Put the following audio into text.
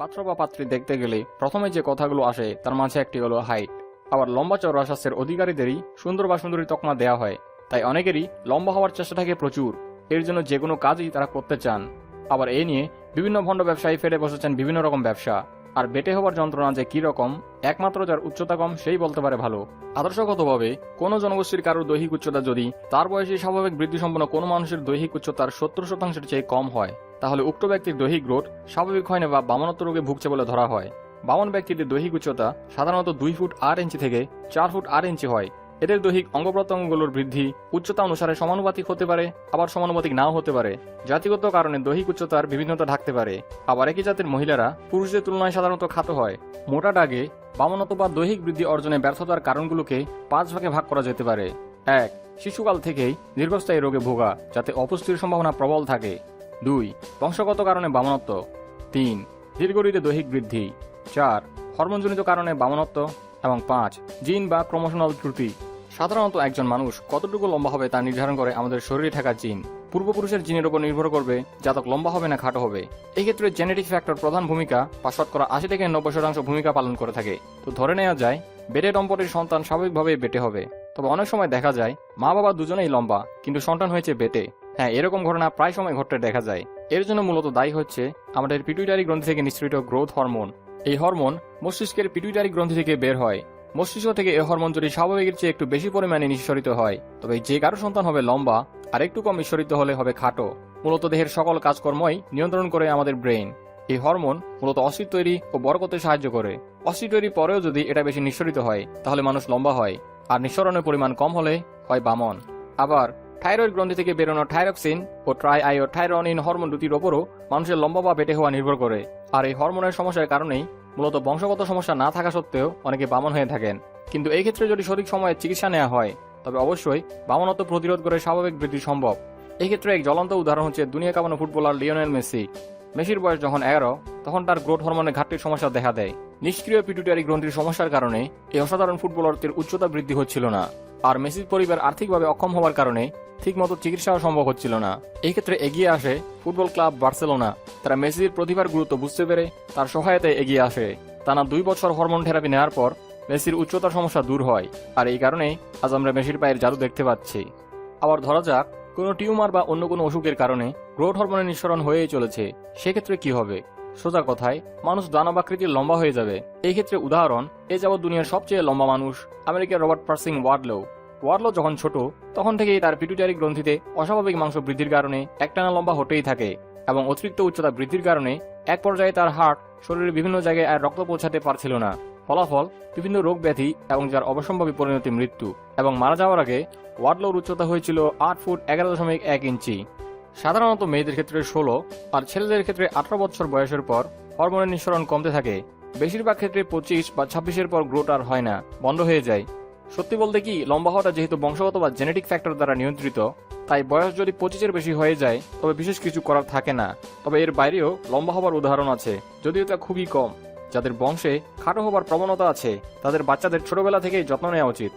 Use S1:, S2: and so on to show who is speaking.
S1: পাত্র বা পাত্রী দেখতে গেলে প্রথমে যে কথাগুলো আসে, তার মাঝে একটি হলো হাইট। আবার লম্বা চওড়া স্বাস্থ্যের অধিকারীদেরই সুন্দর বা সুন্দরী তকমা দেয়া হয়। তাই অনেকেরই লম্বা হওয়ার চেষ্টা থাকে প্রচুর। এর জন্য যে কোনো কাজই তারা করতে চান। আবার এ নিয়ে বিভিন্ন ভণ্ড ব্যবসায়ী ফেলে বসেছেন বিভিন্ন রকম ব্যবসা। আর বেটে হওয়ার যন্ত্রণা যে কীরকম একমাত্র যার উচ্চতা কম সেই বলতে পারে ভালো। আদর্শগতভাবে, কোনো জনগোষ্ঠীর কারোর দৈহিক উচ্চতা যদি তার বয়সে স্বাভাবিক বৃদ্ধি সম্পন্ন কোনো মানুষের দৈহিক উচ্চতার সত্তর শতাংশের চেয়ে কম হয়, তাহলে উক্ত ব্যক্তির দৈহিক গ্রোথ স্বাভাবিক হয় না বা বামনত্ব রোগে ভুগছে বলে ধরা হয়। বামন ব্যক্তিদের দৈহিক উচ্চতা সাধারণত দুই ফুট আট ইঞ্চি থেকে চার ফুট আট ইঞ্চি হয়। এদের দৈহিক অঙ্গ প্রত্যঙ্গগুলোর বৃদ্ধি উচ্চতা অনুসারে সমানুপাতিক হতে পারে, আবার সমানুপাতিক নাও হতে পারে। জাতিগত কারণে দৈহিক উচ্চতার বিভিন্নতা থাকতে পারে। আবার একই জাতের মহিলারা পুরুষদের তুলনায় সাধারণত খাটো হয়। মোটা ডাগে বামনত বা দৈহিক বৃদ্ধি অর্জনে ব্যর্থতার কারণগুলোকে পাঁচ ভাগে ভাগ করা যেতে পারে। এক, শিশুকাল থেকেই দীর্ঘস্থায়ী রোগে ভোগা, যাতে অপুষ্টির সম্ভাবনা প্রবল থাকে। দুই, বংশগত কারণে বামনত্ব। তিন, দীর্ঘঋতে দৈহিক বৃদ্ধি। চার, হরমোনজনিত কারণে বামনত্ব। এবং পাঁচ, জিন বা ক্রমশনাল ত্রুটি। সাধারণত একজন মানুষ কতটুকু লম্বা হবে তা নির্ধারণ করে আমাদের শরীরে থাকা জিন পূর্বপুরুষের জিনের উপর নির্ভর করবে জাতক লম্বা হবে না খাটো হবে। এক্ষেত্রে জেনেটিক ফ্যাক্টর প্রধান ভূমিকা বা শতকরা আশি থেকে নব্বই শতাংশ ভূমিকা পালন করে থাকে। তো ধরে নেওয়া যায়, বেটে দম্পতির সন্তান স্বাভাবিকভাবেই বেটে হবে। তবে অনেক সময় দেখা যায় মা বাবা দুজনেই লম্বা, কিন্তু সন্তান হয়েছে বেটে। হ্যাঁ এরকম ঘটনা প্রায় সময় ঘটতে দেখা যায়। এর জন্য মূলত দায়ী হচ্ছে আমাদের পিটুইটারি গ্রন্থি থেকে নিঃসৃত গ্রোথ হরমোন এই হরমোন মস্তিষ্কের পিটুইটারি গ্রন্থি থেকে বের হয়। মস্তিষ্ক থেকে এ হরমোন যদি স্বাভাবিকের চেয়ে একটু বেশি পরিমাণে নিঃসরিত হয়, তবে যে কারও সন্তান হবে লম্বা, আর একটু কম নিঃসরিত হলে হবে খাটো। মূলত দেহের সকল কাজকর্মই নিয়ন্ত্রণ করে আমাদের ব্রেইন। এই হরমোন মূলত অস্থি তৈরি ও বড় করতে সাহায্য করে। অস্থি তৈরি পরেও যদি এটা বেশি নিঃসরিত হয়, তাহলে মানুষ লম্বা হয়, আর নিঃসরণের পরিমাণ কম হলে হয় বামন। আবার থাইরয়েড গ্রন্থি থেকে বেরোনো থাইরক্সিন ও ট্রাই আইও থাইরনিন হরমোন দুটির ওপরও মানুষের লম্বা বা বেটে হওয়া নির্ভর করে, আর এই হরমোনের সমস্যার কারণেই মূলত বংশগত সমস্যা না থাকা সত্ত্বেও অনেকে বামন হয়ে থাকেন। কিন্তু এই ক্ষেত্রে যদি সঠিক সময়ে চিকিৎসা নেওয়া হয়, তবে অবশ্যই বামনত্ব প্রতিরোধ করে স্বাভাবিক বৃদ্ধি সম্ভব। এক্ষেত্রে ক্ষেত্রে এক জ্বলন্ত উদাহরণ হচ্ছে দুনিয়া কামানো ফুটবলার লিওনেল মেসি। মেসির বয়স যখন এগারো তখন তার গ্রোথ হরমোনের ঘাটতির সমস্যা দেখা দেয়। নিষ্ক্রিয় পিটুটারি গ্রন্থির সমস্যার কারণে এই অসাধারণ ফুটবলারদের উচ্চতা বৃদ্ধি হচ্ছিল না। আর মেসির পরিবার আর্থিকভাবে অক্ষম হওয়ার কারণে ঠিকমতো চিকিৎসাও সম্ভব হচ্ছিল না। এই ক্ষেত্রে এগিয়ে আসে ফুটবল ক্লাব বার্সেলোনা। তারা মেসির প্রতিভার গুরুত্ব বুঝতে পেরে তার সহায়তায় এগিয়ে আসে। টানা দুই বছর হরমোন থেরাপি নেওয়ার পর মেসির উচ্চতার সমস্যা দূর হয়। আর এই কারণেই আজ আমরা মেসির পায়ের জাদু দেখতে পাচ্ছি। আবার ধরা যাক, কোনো টিউমার বা অন্য কোনো অসুখের কারণে গ্রোথ হরমোনের নিঃসরণ হয়েই চলেছে। সেক্ষেত্রে কি হবে? সোজা কথায়, মানুষ দানবাকৃতির লম্বা হয়ে যাবে। এই ক্ষেত্রে উদাহরণ, এ যাবৎ দুনিয়ার সবচেয়ে লম্বা মানুষ, আমেরিকার রবার্ট পার্সিং ওয়ার্ডলো। ওয়ার্ডলো যখন ছোট, তখন থেকেই তার পিটুটারি গ্রন্থিতে অস্বাভাবিক মাংস বৃদ্ধির কারণে একটানা লম্বা হতেই থাকে এবং অতিরিক্ত উচ্চতা বৃদ্ধির কারণে এক পর্যায়ে তার হার্ট শরীরের বিভিন্ন জায়গায় আর রক্ত পৌঁছাতে পারছিল না। ফলাফল, বিভিন্ন রোগ ব্যাধি এবং যার অবসম্ভাবী পরিণতি মৃত্যু এবং মারা যাওয়ার আগে ওয়ার্ডলোর উচ্চতা হয়েছিল আট ফুট এগারো দশমিক এক ইঞ্চি। সাধারণত মেয়েদের ক্ষেত্রে ষোলো, আর ছেলেদের ক্ষেত্রে আঠারো বছর বয়সের পর হরমোনের নিঃসরণ কমতে থাকে। বেশিরভাগ ক্ষেত্রে পঁচিশ বা ছাব্বিশের পর গ্রোথ আর হয় না, বন্ধ হয়ে যায়। সত্যি বলতে কি, লম্বা হওয়াটা যেহেতু বংশগত বা জেনেটিক ফ্যাক্টর দ্বারা নিয়ন্ত্রিত, তাই বয়স যদি পঁচিশের বেশি হয়ে যায়, তবে বিশেষ কিছু করার থাকে না। তবে এর বাইরেও লম্বা হবার উদাহরণ আছে, যদিও তা খুবই কম। যাদের বংশে খাটো হবার প্রবণতা আছে, তাদের বাচ্চাদের ছোটবেলা থেকেই যত্ন নেওয়া উচিত।